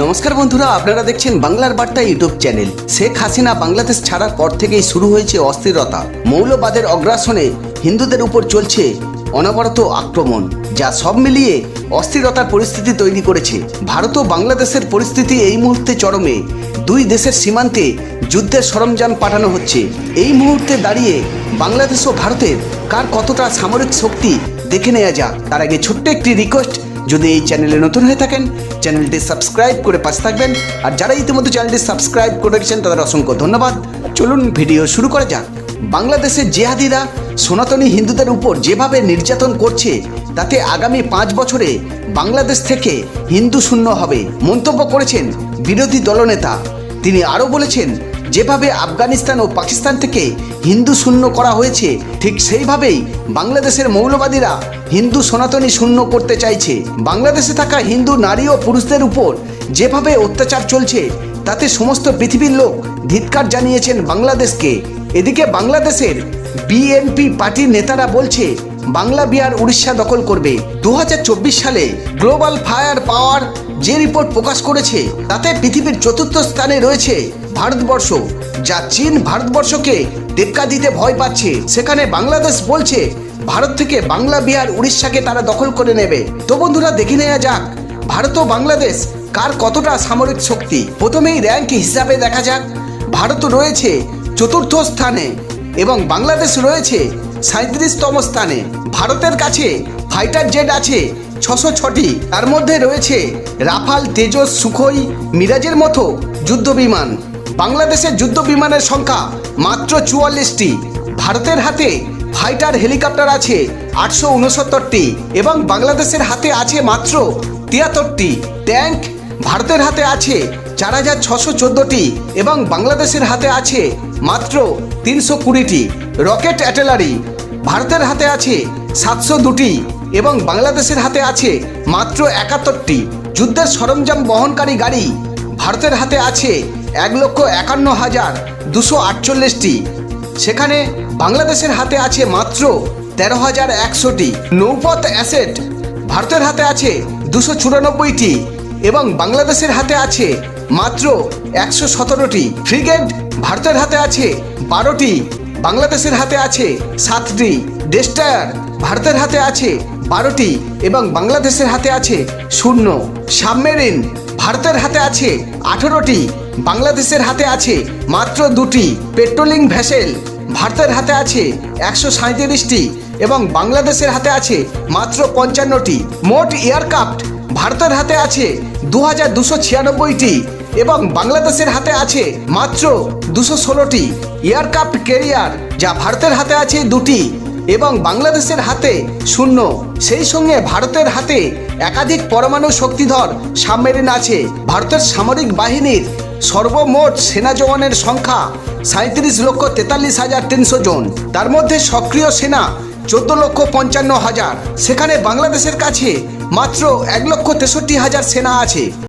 নমস্কার বন্ধুরা, আপনারা দেখছেন বাংলার বার্তা ইউটিউব চ্যানেল। শেখ হাসিনা বাংলাদেশ ছাড়ার পর থেকেই শুরু হয়েছে অস্থিরতা। মৌলবাদের অগ্রাসনে হিন্দুদের উপর চলছে অনবরত আক্রমণ, যা সব মিলিয়ে অস্থিরতার পরিস্থিতি তৈরি করেছে। ভারত ও বাংলাদেশের পরিস্থিতি এই মুহূর্তে চরমে। দুই দেশের সীমান্তে যুদ্ধের সরঞ্জাম পাঠানো হচ্ছে। এই মুহূর্তে দাঁড়িয়ে বাংলাদেশ ও ভারতের কার কতটা সামরিক শক্তি দেখে নেওয়া যাক। তার আগে ছোট্ট একটি রিকোয়েস্ট যদি এই চ্যানেলে নতুন হয়ে থাকেন, চ্যানেলটি সাবস্ক্রাইব করে পাশে থাকবেন। আর যারা ইতিমধ্যে চ্যানেলটি সাবস্ক্রাইব করে রেখেছেন, তাদের অসংখ্য ধন্যবাদ। চলুন ভিডিও শুরু করা যাক। বাংলাদেশের জেহাদিরা সনাতনী হিন্দুদের উপর যেভাবে নির্যাতন করছে, তাতে আগামী পাঁচ বছরে বাংলাদেশ থেকে হিন্দু শূন্য হবে, মন্তব্য করেছেন বিরোধী দলনেতা। তিনি আরও বলেছেন যেভাবে আফগানিস্তান ও পাকিস্তান থেকে হিন্দু শূন্য করা হয়েছে, ঠিক সেইভাবেই বাংলাদেশের মৌলবাদীরা হিন্দু সনাতনী শূন্য করতে চাইছে। বাংলাদেশে থাকা হিন্দু নারী ও পুরুষদের উপর যেভাবে অত্যাচার চলছে, তাতে সমস্ত পৃথিবীর লোক ধিৎকার জানিয়েছেন বাংলাদেশকে। এদিকে বাংলাদেশের বিএনপি পার্টির নেতারা বলছে বাংলা বিহার উড়িষ্যা দখল করবে। দু হাজার চব্বিশ সালে গ্লোবাল ফায়ার পাওয়ার যে রিপোর্ট প্রকাশ করেছে, তাতে পৃথিবীর চতুর্থ স্থানে রয়েছে ভারতবর্ষ, যা চীন ভারতবর্ষকে টেক্কা দিতে ভয় পাচ্ছে। সেখানে বাংলাদেশ বলছে, ভারত থেকে বাংলা বিহার উড়িষ্যাকে তারা দখল করে নেবে। তো বন্ধুরা, দেখে নেওয়া যাক, ভারত ও বাংলাদেশ কার কতটা সামরিক শক্তি? প্রথমেই র্যাঙ্ক হিসাবে দেখা যাক। ভারত রয়েছে চতুর্থ স্থানে এবং বাংলাদেশ রয়েছে সাঁত্রিশতম স্থানে ভারতের কাছে ফাইটার জেট আছে ছশো ছটি। তার মধ্যে রয়েছে রাফাল তেজস সুখই মিরাজের মতো যুদ্ধ বিমান বাংলাদেশের যুদ্ধ বিমানের সংখ্যা মাত্র চুয়াল্লিশটি। ভারতের হাতে ফাইটার হেলিকপ্টার আছে আটশো উনসত্তরটি এবং বাংলাদেশের হাতে আছে মাত্র তিয়াত্তরটি। ট্যাঙ্ক ভারতের হাতে আছে চার হাজার ছশো চোদ্দোটি এবং বাংলাদেশের হাতে আছে মাত্র তিনশো কুড়িটি রকেট অ্যাটেলারি। ভারতের হাতে আছে সাতশো দুটি এবং বাংলাদেশের হাতে আছে মাত্র একাত্তরটি। যুদ্ধের সরঞ্জাম বহনকারী গাড়ি ভারতের হাতে আছে এক লক্ষ একান্ন হাজার দুশো আটচল্লিশটি। সেখানে বাংলাদেশের হাতে আছে মাত্র তেরো হাজার একশোটি। নৌপথ অ্যাসেট ভারতের হাতে আছে দুশো চুরানব্বইটি। এবং বাংলাদেশের হাতে আছে মাত্র একশো সতেরোটি ফ্রিগেট ভারতের হাতে আছে বারোটি বাংলাদেশের হাতে আছে সাতটি ডেস্টায়ার ভারতের হাতে আছে বারোটি এবং বাংলাদেশের হাতে আছে শূন্য সাবমেরিন ভারতের হাতে আছে আঠেরোটি বাংলাদেশের হাতে আছে মাত্র দুটি পেট্রোলিং ভ্যাসেল ভারতের হাতে আছে একশো সাঁত্রিশটি এবং বাংলাদেশের হাতে আছে মাত্র পঞ্চান্নটি মোট এয়ারক্রাফট ভারতের হাতে আছে দু হাজার দুশো ছিয়ানব্বইটি এবং বাংলাদেশের হাতে আছে মাত্র দুশো ষোলোটি এয়ার কাপ কেরিয়ার যা ভারতের হাতে আছে দুটি এবং বাংলাদেশের হাতে শূন্য। সেই সঙ্গে ভারতের হাতে একাধিক পরমাণু শক্তিধর সাবমেরিন আছে। ভারতের সামরিক বাহিনীর সর্বমোট সেনা জওয়ানের সংখ্যা সাঁত্রিশ লক্ষ তেতাল্লিশ হাজার তিনশো জন। তার মধ্যে সক্রিয় সেনা চোদ্দ লক্ষ পঞ্চান্ন হাজার। সেখানে বাংলাদেশের কাছে মাত্র এক লক্ষ তেষট্টি হাজার সেনা আছে।